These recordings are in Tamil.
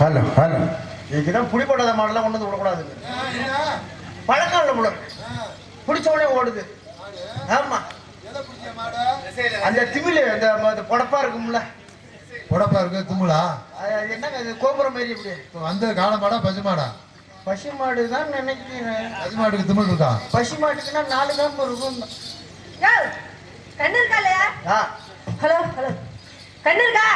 Hello hello. இதுதான் புளிப்படாத மாடெல்லாம் கொண்டு வந்து விடக்கூடாது. பழக்கம் இல்லை முழு பிடிச்ச உடனே ஓடுது. ஆமா. அந்த திமிழ் அந்த பொடப்பா இருக்கும்ல. பொடப்பா இருக்கு திமிழா என்னங்க கோபுரம் மாதிரி இப்படி. இப்போ வந்தது காலமாடா பசுமாடா பசு மாடு தான் நினைக்கிறேன். பசு மாட்டுக்கு திமிழ் இருக்கா? பசு மாட்டுக்குன்னா நாலு தான் இருக்கும் கண்ணு இருக்கா இல்லையா ஹலோ ஹலோ. கண்ணு இருக்கா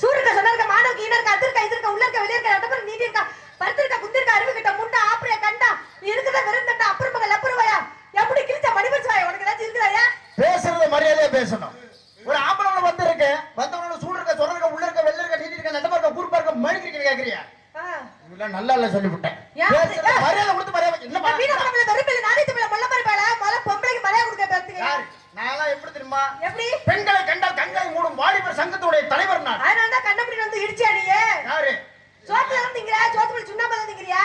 சூடு இருக்கா சொன்னா இருக்கா இருக்கா அது இருக்கா இது இருக்கா உள்ள இருக்கா வெளிய இருக்கா இடப்பறம் நீதி இருக்கா பருத்து இருக்கா? குத்து இருக்கா அருவி கிட்ட முண்டா ஆப்பிரியா கண்டா நீ இருக்குதா வெறும் தண்டா அப்புறம் மகள் அப்புறம் வாயா? எப்படி கிழிச்சா மணிபரிசு வாயா? உனக்கு ஏதாச்சும் இருக்குதாயா பேசுறத மரியாதையா பேசணும். ஒரு ஆம்பளை வந்து இருக்கு வந்தவனோட சூடு இருக்க உள்ள இருக்க வெளில இருக்க நீதி இருக்க நட்டமா இருக்க குறுப்பா இருக்க மணிக்கு இருக்க கேக்குறியா. இதெல்லாம் நல்லா இல்ல சொல்லிவிட்டேன்? மரியாதை கொடுத்து மரியாதை என்ன இந்த வீணா பணம்ல வெறும் பிள்ளை நானே தமிழ மொல்ல மாதிரி பேல மொல்ல பொம்பளைக்கு மரியாதை கொடுக்க பாத்துக்க யாரு நான்லாம் எப்படி தெரியுமா எப்படி பெண்களை கண்டால் கண்களை மூடும் வாலிபர் சங்கத்துடைய தலைவர் நான் அதனால தான் கண்ணப்படி வந்து இடிச்சியா நீ யாரு சோத்துல தான் திங்கிறியா சோத்துல சுண்ணாம்பு தான் திங்கிறியா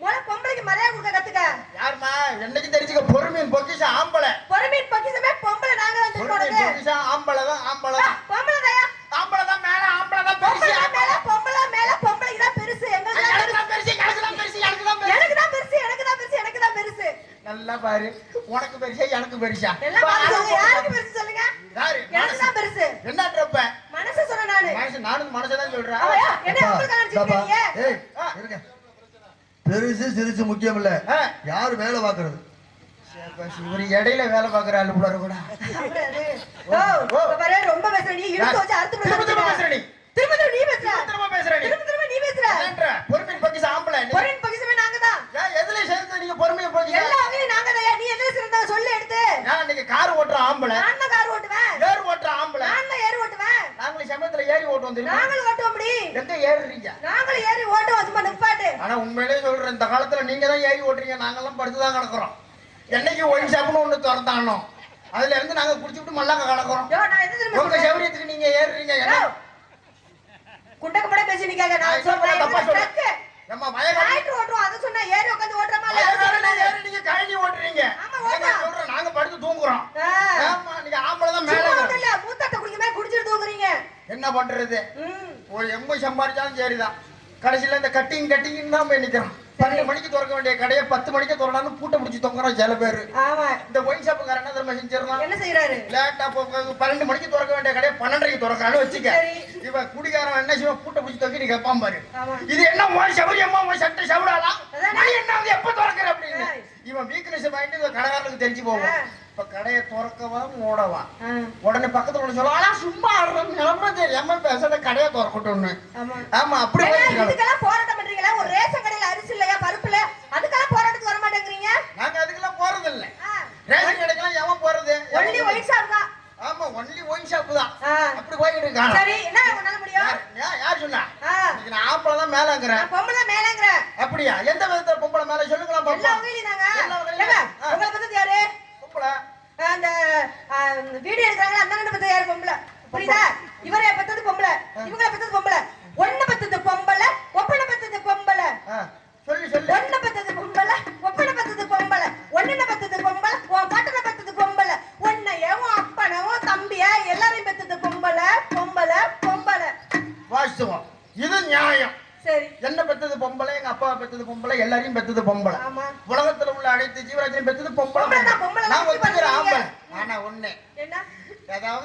மொல்ல பொம்பளைக்கு மரியாதை கொடுக்க கத்துக்க யாருமா என்னைக்கு தெரிஞ்சுக்க பொறுமையின் பொக்கிஷம் ஆம்பளை? பொறுமையின் பக்கிசமே பொம்பளை நாங்க தான் பொறுமையின் உனக்கு பொக்கிஷம் ஆம்பளை தான் ஆம்பளை தான் பொம்பளை தாயா? ஆம்பளை தான் மேல ஆம்பளை தான் பெருசு. பொம்பளை மேல பொம்பளை மேல பொம்பளைக்கு தான் பெருசு. எங்களுக்கு தான் எனக்கு தான் பெருசு. எனக்கு தான் பெருசு எனக்கு தான் பெருசு. எனக்கு தான் பெருசு எனக்கு தான் பெருசு எனக்கு தான் பெருசு. நல்லா பாரு உனக்கு பெருசா எனக்கு பெருசா? யாருக்கு பெருசு சொல்லுங்க? யாரு? எனக்கு தான் பெருசு. என்ன ட்ரப்ப மனசு சொன்ன நானு. மனசு நானும் மனசதான் சொல்றேன். அவயா என்ன உங்களுக்கு பெருசு சிறுசு முக்கியம் இல்ல. யாரு வேலை பாக்குறது இவர் இடையில வேலை பாக்குற ஆளு கூட கூட ரொம்ப பேசுற நீ. இழுத்து வச்சு அறுத்து திரும்ப திரும்ப. பேசுற நீ திரும்ப திரும்ப நீ பேசுற. திரும்ப பேசுற நீ. திரும்ப திரும்ப நீ பேசுற. பொறுமையின் பொக்கிஷம் ஆம்பளை நீ. பொருளின் பகிசமே நாங்க தான் ஏன் எதுல சேர்ந்து நீங்க பொறுமையை போக்கீங்க எல்லா வகையிலும் நாங்க தான் நீ எதுல சிறந்தவ சொல்லு எடுத்து. நான் இன்னைக்கு கார் ஓட்டுற ஆம்பளை. நான் தான் கார் ஓட்டுவேன். ஏர் ஓட்டுற ஆம்பளை. நான் தான் ஏறி ஓட்டுவேன். நாங்களும் சமயத்துல ஏறி ஓட்டுவோம் தெரியுமா? நாங்களும் ஓட்டுவோம் முடி எங்க ஏறுறீங்க? நாங்களும் ஏறி ஓட்டுவோம். சும்மா ஆனா உண்மையிலேயே சொல்றேன் இந்த காலத்துல நீங்க தான் ஏறி ஓட்டுறீங்க நாங்கெல்லாம் படுத்துதான் கிடக்குறோம். என்னைக்கு ஒயின் ஷாப்னு ஒண்ணு திறந்தானோ அதுல இருந்து நாங்க குடிச்சுட்டு மல்லாக்க கிடக்குறோம். உங்க? சௌரியத்துக்கு நீங்க ஏறுறீங்க குண்டக்க மட பேசி நிக்காத நான் சொல்றேன். நம்ம வயகாடு டிராக்டர் ஓட்டுவோம் அதை சொன்னா ஏறி உட்காந்து ஓட்டுறமா வயகாடுல சொன்னா ஏறி நீங்க கழனி ஓட்டுறீங்க. ஆமா, நாங்க ஓட்டுறோம். சொல்றோம் நாங்க படுத்து தூங்குறோம். ஆமா நீங்க ஆம்பளை தான் மேல இல்ல, மூத்தாட்ட குடிக்குமே குடிச்சிட்டு தூங்குறீங்க. என்ன பண்றது. ஒரு எங்க சம்பாதிச்சாலும் சரிதான். கடைசியில இந்த கட்டிங் கட்டிங் தான் போய் நிக்கிறோம் பன்னெண்டு மணிக்கு திறக்க வேண்டிய கடையை பத்து மணிக்கு திறனாலும் பூட்டை பிடிச்சி தொங்குறோம் சில பேரு. ஆமா. இந்த ஒயின் ஷாப்புக்காரன் என்ன தெரியுமா செஞ்சிடலாம் என்ன செய்யறாரு லேட்டா பன்னெண்டு மணிக்கு திறக்க வேண்டிய கடையை பன்னெண்டரைக்கு திறக்கான்னு வச்சுக்க. இவன் குடிகாரன் என்ன செய்வான்? பூட்டை பிடிச்சி தொக்கி நீ கேட்பான் பாரு. இது என்ன உன் சௌரியமா உன் சட்டை சவுடாலா அதானே. மணி என்ன வந்து எப்ப திறக்கிற அப்படின்னு. இவன் வீக்னஸ் வாங்கிட்டு இவன் கடைக்காரனுக்கு தெரிஞ்சு போவான் ஆ. இப்ப கடையை திறக்கவா மூடவா? உடனே பக்கத்துல உள்ள சொல்லுவான் ஆனா சும்மா ஆடுறோம் நிலம தெரியாம பேசுற கடையை திறக்கட்டும்னு. ஆமா. ஆமா அப்படி போராட்டம் பண்றீங்களா ஒரு ரேஷன் கடையில அரிசி இல்லையா பருப்பு இல்லையா அதுக்கெல்லாம் போராட்டத்துக்கு வர மாட்டேங்கிறீங்க? நாங்க அதுக்கெல்லாம் போறது இல்ல ரேஷன் கடைக்கெல்லாம் எவன் போறது? ஒன்லி ஒயிட் ஷாப் தான். ஆமா ஒன்லி ஒயின் ஷாப் தான். அப்படி போயிட்டு இருக்காங்க. சரி என்ன உன்னால முடியும்? யார் சொன்னா? நான் ஆம்பளை தான் மேலங்கிறேன். பொம்பளை மேலங்கிற அப்படியா? எந்த விதத்துல பொம்பளை மேல? சொல்லுங்களா எல்லா வகையிலும் நாங்க. எல்லா வகையிலும். ஏங்க, ஆ. உங்களை பத்தி யாரு பொம்பளை அந்த ஆ, வீடியோ எடுக்கிறாங்க அந்த பத்தி யாரு பொம்பளை? புரியுதா? இவரை பத்தது பொம்பளை. இவங்களை பத்தது பொம்பளை. ஒண்ணு பத்தது பொம்பளை ஒப்பனை பத்தது பொம்பளை. சொல்லு சொல்லு. ஒண்ணு பத்தது பொம்பளை ஒப்பனை பத்தது பொம்பளை. ஒண்ணுன பத்தது பொம்பளை உன் பட்டனை பத்தது பொம்பளை. உன்னைய உன் அப்பனை உன் தம்பிய எல்லாரையும் பத்தது பொம்பளை பொம்பளை பொம்பளை. வாஸ்தவம் இது நியாயம். சரி. என்ன பெத்தது பொம்பளை எங்க அப்பா பெத்தது பொம்பளை எல்லாரையும் பெத்தது பொம்பளை. ஆமா. உலகத்துல உள்ள அனைத்து ஜீவராஜனையும் பெத்தது பொம்பளை பொம்பளை தான், பொம்பளை நான் தான் ஒத்துக்கிற பண்றீங்க. ஆம்பளை ஆனா ஒண்ணு என்ன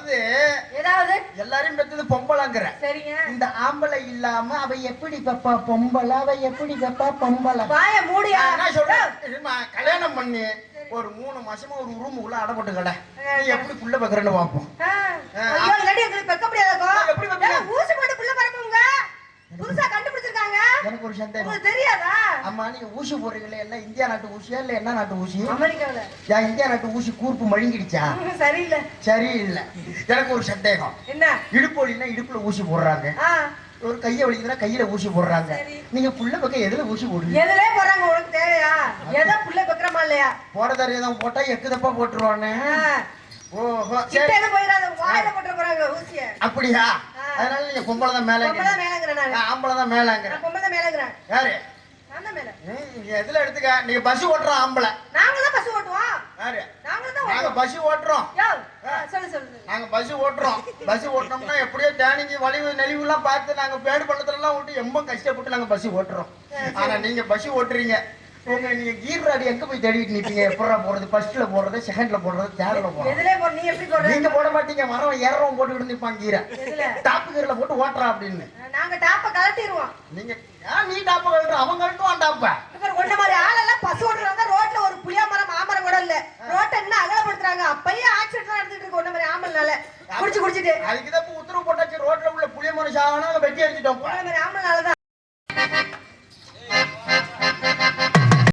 அதாவது ஏதாவது? எல்லாரையும் பெத்தது பொம்பளைங்கிற. சரிங்க. இந்த ஆம்பளை இல்லாம அவ எப்படி பெப்பா பொம்பளை அவ எப்படி பெப்பா பொம்பளை. வாய மூடியா. நான் சொல்றேன்? கல்யாணம் பண்ணி ஒரு மூணு மாசமா ஒரு ரூம் உள்ள அடப்பட்டு கடை எப்படி புள்ள பக்கறன்னு பாப்போம் எப்படி வைப்பீங்க? ஏங்க, ஊசி போட்டு புள்ள பரப்புங்க புதுசா சந்தேகம் உங்களுக்கு தெரியாதா? அம்மா நீங்க ஊசி போடுறீங்களே எல்லாம் இந்தியா நாட்டு ஊசியா இல்ல என்ன நாட்டு ஊசி? அமெரிக்காவுல. ஏன் இந்தியா நாட்டு ஊசி கூர்ப்பு மழுங்கிடுச்சா? சரியில்லை. சரியில்லை. எனக்கு ஒரு சந்தேகம். என்ன? இடுப்பு வலினா இடுப்புல ஊசி போடுறாங்க. ஒரு கையை வலிக்குதுன்னா கையில ஊசி போடுறாங்க. நீங்க புள்ள பக்கம் எதுல ஊசி போடுறீங்க எதுலே போறாங்க உனக்கு தேவையா? ஏதோ புள்ள பக்கறமா இல்லையா? போட தரையதான் போட்டா எக்கு தப்பா போட்டுருவானே. ஓஹோ சரி. வாயில போட்டு போறாங்க ஊசிய. அப்படியா. அதனால நீங்க பொம்பளை தான் மேல பொம்பளை தான் மேலங்கிறேன் நானு நான். ஆம்பளை தான் பொம்பளை யாரு? மேல. நீங்க எதுல எடுத்துக்க? நீங்க பஸ் ஓட்டுறோம் ஆம்பளை. நாங்க தான் பஸ் ஓட்டுவோம். யாரு? நாங்களும் தான் நாங்க பஸ் ஓட்டுறோம். சொல்லு சொல்லு. நாங்க பஸ் ஓட்டுறோம். பஸ் ஓட்டுனோம்னா எப்படியோ டேனிங்கு வலிவு நெளிவு எல்லாம் பார்த்து நாங்க பேடு பள்ளத்துல எல்லாம் ரொம்ப கஷ்டப்பட்டு நாங்க பஸ் ஓட்டுறோம். ஆனா நீங்க பஸ் ஓட்டுறீங்க. உங்க நீங்க கீர் ராடி எங்க போய் தேடிட்டு நிப்பீங்க? எப்படா போறது? ஃபர்ஸ்ட்ல செகண்ட்ல போறது தேர்ட்ல போறது எதுல நீ எப்படி போறது? போட மாட்டீங்க மரம் ஏறவும் போட்டுட்டு நிப்பாங்க கீரை. டாப் கீர்ல போட்டு ஓட்டறா அப்படின்னு. நாங்க டாப்ப கழட்டிடுவோம் நீங்க நீ டாப்ப கழட்டு அவன் கழட்டுவான் டாப்ப. இவர் ஒண்ணு மாதிரி ஆளெல்லாம் பசு ஓட்டுறாங்க ரோட்ல ஒரு புளிய மரம் மாமரம் கூட இல்ல. ரோட்டை என்ன அகலப்படுத்துறாங்க. அப்பயே ஆக்சிடென்ட் நடந்துட்டு இருக்கு ஒண்ணு மாதிரி ஆமல்னால குடிச்சு குடிச்சிட்டு. அதுக்குதான் உத்தரவு போட்டாச்சு ரோட்ல உள்ள புளிய மரம் சாகனா வெட்டி அடிச்சிட்டோம். ஆமல்னாலதான்